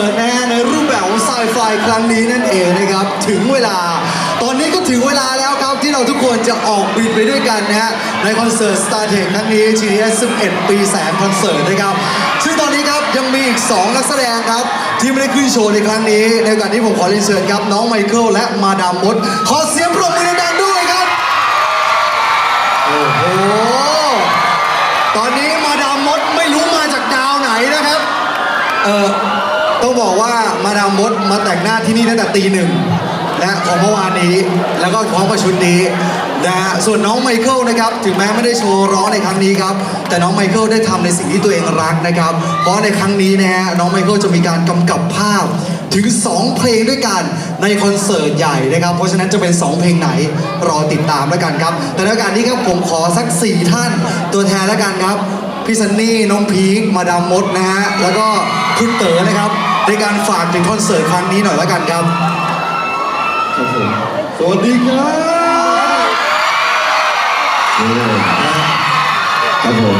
ร์ตนะฮะในรูปแบบของไซไฟครั้งนี้นั่นเองนะครับ ถึงเวลา ตอนนี้ก็ถึงเวลาแล้วครับที่เราทุกคนจะออกบินไปด้วยกันนะฮะในคอนเสิร์ต Star t e c h ครั้งนี้ GDS 11 ปีแสนคอนเสิร์ตนะครับ ซึ่งตอนนี้ครับยังมีอีก 2 นักแสดงครับ ที่ไม่ได้ขึ้นโชว์ในครั้งนี้ ในโอกาสที่ผมขอเรียนเชิญครับน้องไมเคิลและมาดามมดขอเสียงปรบมือดังๆด้วยครับโอ้โหตอนนี้มาดามมดไม่รู้มาจากดาวไหนนะครับเออ ต้องบอกว่ามาดามมดมาแต่งหน้าที่นี่ตั้งแต่ตีหนึ่งนะของเมื่อวานนี้แล้วก็พร้อมประชุดนี้นะฮะส่วนน้องไมเคิลนะครับถึงแม้ไม่ได้โชว์ร้องในครั้งนี้ครับแต่น้องไมเคิลได้ทำในสิ่งที่ตัวเองรักนะครับเพราะในครั้งนี้นะฮะน้องไมเคิลจะมีการกำกับภาพถึง 2 เพลงด้วยกันในคอนเสิร์ตใหญ่นะครับ เพราะฉะนั้นจะเป็น 2 เพลงไหนรอติดตามแล้วกันครับ แต่ในกาสนี้ครับผมขอสัก 4 ท่านตัวแทนแล้วกันครับพี่ซันนี่น้องพีคมาดามมดนะฮะแล้วก็ คุณเต๋อนะครับ ในการฝากถึงคอนเสิร์ตครั้งนี้หน่อยแล้วกันครับครับผมสวัสดีครับนี่ครับผม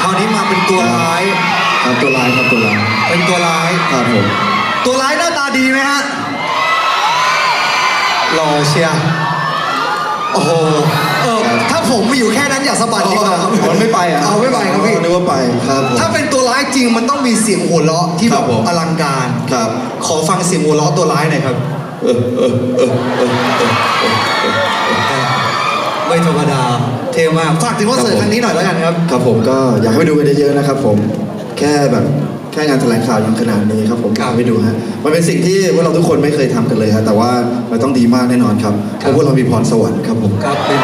คราวนี้มาเป็นตัวร้ายครับตัวลายครับตัวลายเป็นตัวร้ายครับผมตัวร้ายหน้าตาดีไหมฮะหล่อเชียร์ โอ้โหเออถ้าผมมีอยู่แค่นั้นอย่าสะบัดดีกว่ามันไม่ไปอะเอาไม่ไปครับพี่นึกว่าไปครับผม ถ้าเป็นตัวร้ายจริงมันต้องมีเสียงหัวเราะที่แบครับบผม อลังการ ครับ ขอฟังเสียงหัวเราะตัวร้ายหน่อยครับ เออเออเออเออเออเออเออ ไม่ธรรมดา เท่มาก ฝากถึงคอนเสิร์ตครั้งนี้หน่อยแล้วกันครับ ครับผมก็อยากให้ไปดูกันเยอะๆนะครับผม แค่แบบแค่งานแถลงข่าวยังขนาดนี้ครับผมครับอยากให้ไปดูฮะมันเป็นสิ่งที่พวกเราทุกคนไม่เคยทำกันเลยฮะแต่ว่ามันต้องดีมากแน่นอนครับเพครับราะพวกเรามีพรสวรรค์ครับผมครับเป็น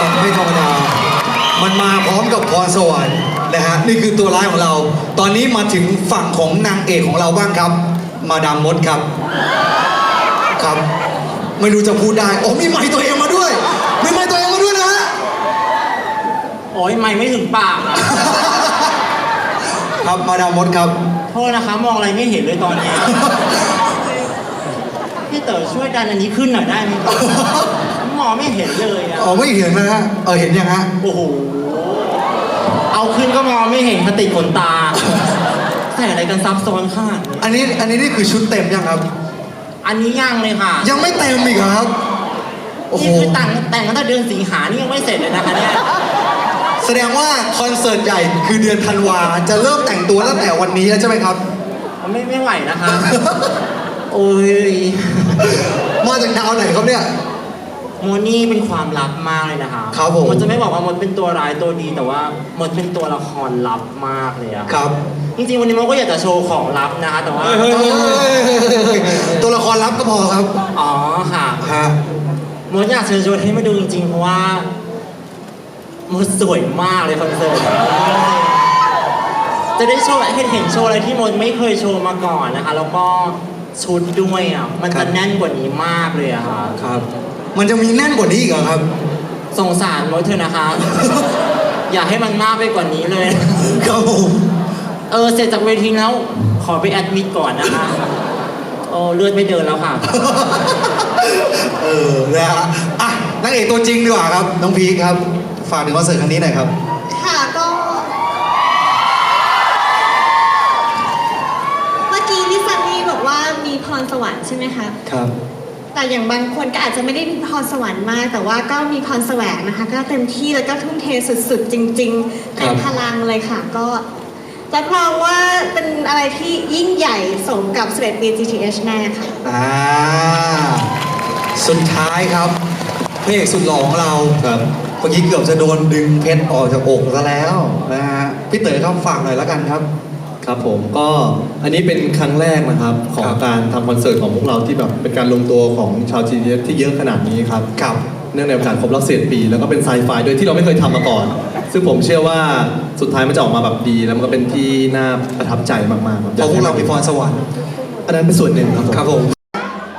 มันไม่ธรรมดามันมาพร้อมกับพรสวรรค์นะฮะนี่คือตัวร้ายของเรา ตอนนี้มาถึงฝั่งของนางเอกของเราบ้างครับ มาดามมดครับครับ ไม่รู้จะพูดได้โอ้มีไมค์ตัวเองมาด้วยมีไมค์ตัวเองมาด้วยนะฮะโอ้ยไม่ไม่ถึงปากอะ ครับมาดามมดครับ โทษนะคะมองอะไรไม่เห็นเลยตอนนี้ พี่เต๋อช่วยดันอันนี้ขึ้นหน่อยได้ไหมครับมองไม่เห็นเลยอะอ๋อไม่เห็นนะฮะเออเห็นยังฮะโอ้โห เอาขึ้นก็มองไม่เห็นคติดขนตาใส่อะไรกันซับซ้อนขนาดนี้อันนี้อันนี้นี่คือชุดเต็มยังครับ อันนี้ยังเลยค่ะ ยังไม่เต็มอีกเหรอครับ โอ้โห นี่คือแต่งแต่งตั้งแต่เดือนสิงหานี่ยังไม่เสร็จเลยนะคะเนี่ย แสดงว่าคอนเสิร์ตใหญ่คือเดือนธันวาจะเริ่มแต่งตัวตั้งแต่วันนี้แล้วใช่ไหมครับ ไม่ไม่ไหวนะคะ โอ้ยมาจากดาวไหนครับเนี่ย โมนี่เป็นความลับมากเลยนะคะครับผมมันจะไม่บอกว่ามดเป็นตัวร้ายตัวดีแต่ว่ามดเป็นตัวละครลับมากเลยอะครับจริงๆวันนี้มดก็อยากจะโชว์ของลับนะคะแต่ว่าตัวละครลับก็พอครับอ๋อค่ะ ฮะ มดอยากเชิญชวนให้มาดูจริงๆเพราะว่า มดสวยมากเลยคอนเสิร์ตจะได้โชว์ให้เห็นโชว์อะไรที่มดไม่เคยโชว์มาก่อนนะคะ แล้วก็ชุดด้วยอะมันจะแน่นกว่านี้มากเลยอะค่ะครับ มันจะมีแน่นกว่านี้อีกเหรอครับ สงสารมดเถอะนะคะ อย่าให้มันมากไปกว่านี้เลยครับผมเออเสร็จจากเวทีแล้ว ขอไปแอดมิดก่อนนะคะโอ้เลือดไม่เดินแล้วค่ะ เออนะฮะอะนางเอกตัวจริงดีกว่าครับ น้องพีคครับ ฝากถึงคอนเสิร์ตครั้งนี้หน่อยครับ ค่ะก็ เมื่อกี้พี่ซันนี่บอกว่ามีพรสวรรค์ใช่ไหมคะ ครับ แต่อย่างบางคนก็อาจจะไม่ได้มีพรสวรรค์มาก แต่ว่าก็มีพรแสวงนะคะ ก็เต็มที่แล้วก็ทุ่มเทสุดๆ จริงๆครัเต็บมพลังเลยค่ะ ก็รับรองว่าเป็นอะไรที่ยิ่งใหญ่สมกับ11ปี GTH แน่ค่ะ อ่า สุดท้ายครับพระเอกสุดหล่อของเราครับ เมื่อกี้เกือบจะโดนดึงเพชรออกจากอกซะแล้วนะฮะพี่เต๋อครับฝากหน่อยแล้วกันครับ ครับผมก็อันนี้เป็นครั้งแรกนะครับ ของครับการทำคอนเสิร์ตของพวกเราที่แบบเป็นการลงตัวของชาวจีเที่เยอะขนาดนี้ครับครับเนื่องในโอกาสครบรอบเศษปี แล้วก็เป็นไซไฟด้วยที่เราไม่เคยทำมาก่อน ซึ่งผมเชื่อว่าสุดท้ายมันจะออกมาแบบดี แล้วมันก็เป็นที่น่าประทับใจมากๆครับเพราะพวกเรามีพรสวรรค์อันนั้นเป็นส่วนหนึ่งครับผมครับผม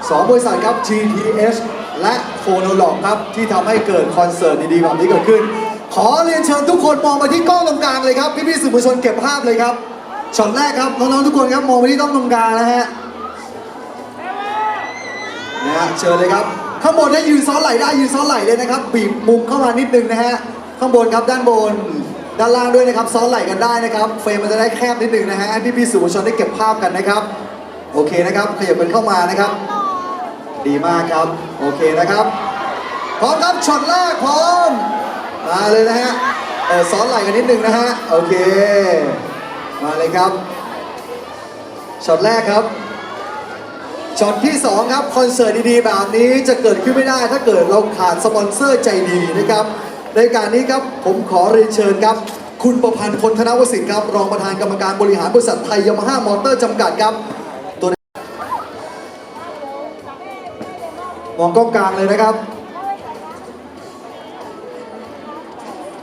สองบริษัทครับ GTS และโฟโนโลกครับ ที่ทำให้เกิดคอนเสิร์ตดีๆแบบนี้เกิดขึ้น ขอเรียนเชิญทุกคนมองมาที่กล้องตรงกลางเลยครับ พี่ๆสื่อมวลชนเก็บภาพเลยครับช็อตแรกครับน้องๆทุกคนครับมองไปที่กล้องตรงกลางนะฮะนะฮะเชิญเลยครับ ข้างบนให้ยืนซ้อนไหลได้ยืนซ้อนไหลเลยนะครับบีบมุมเข้ามานิดนึงนะฮะข้างบนครับด้านบน ด้านล่างด้วยนะครับซ้อนไหลกันได้นะครับ เฟรมมันจะได้แคบนิดนึงนะฮะให้พี่ๆสื่อมวลชนได้เก็บภาพกันนะครับ โอเคนะครับขยับกันเข้ามานะครับ ดีมากครับ โอเคนะครับ พร้อมครับช็อตแรกพร้อม มาเลยนะฮะเออซ้อนไหลกันนิดนึงนะฮะ โอเค มาเลยครับ ช็อตแรกครับ ช็อตที่ 2 ครับ คอนเสิร์ตดีๆ แบบนี้จะเกิดขึ้นไม่ได้ ถ้าเกิดเราขาดสปอนเซอร์ใจดีนะครับ ในการนี้ครับผมขอเรียนเชิญครับ คุณประพันธ์พลธนวสิทธิ์ครับ รองประธานกรรมการบริหารบริษัทไทยยามาฮ่ามอเตอร์จำกัดครับ มองกล้องกลางเลยนะครับ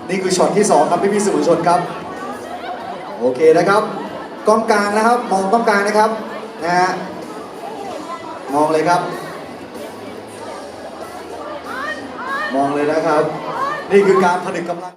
นี่คือช็อตที่2ครับพี่พี่สื่อมวลชนครับ โอเคนะครับกล้องกลางนะครับ มองกล้องกลางนะครับนะฮะมองเลยครับ มองเลยนะครับ นี่คือการผนึกกำลัง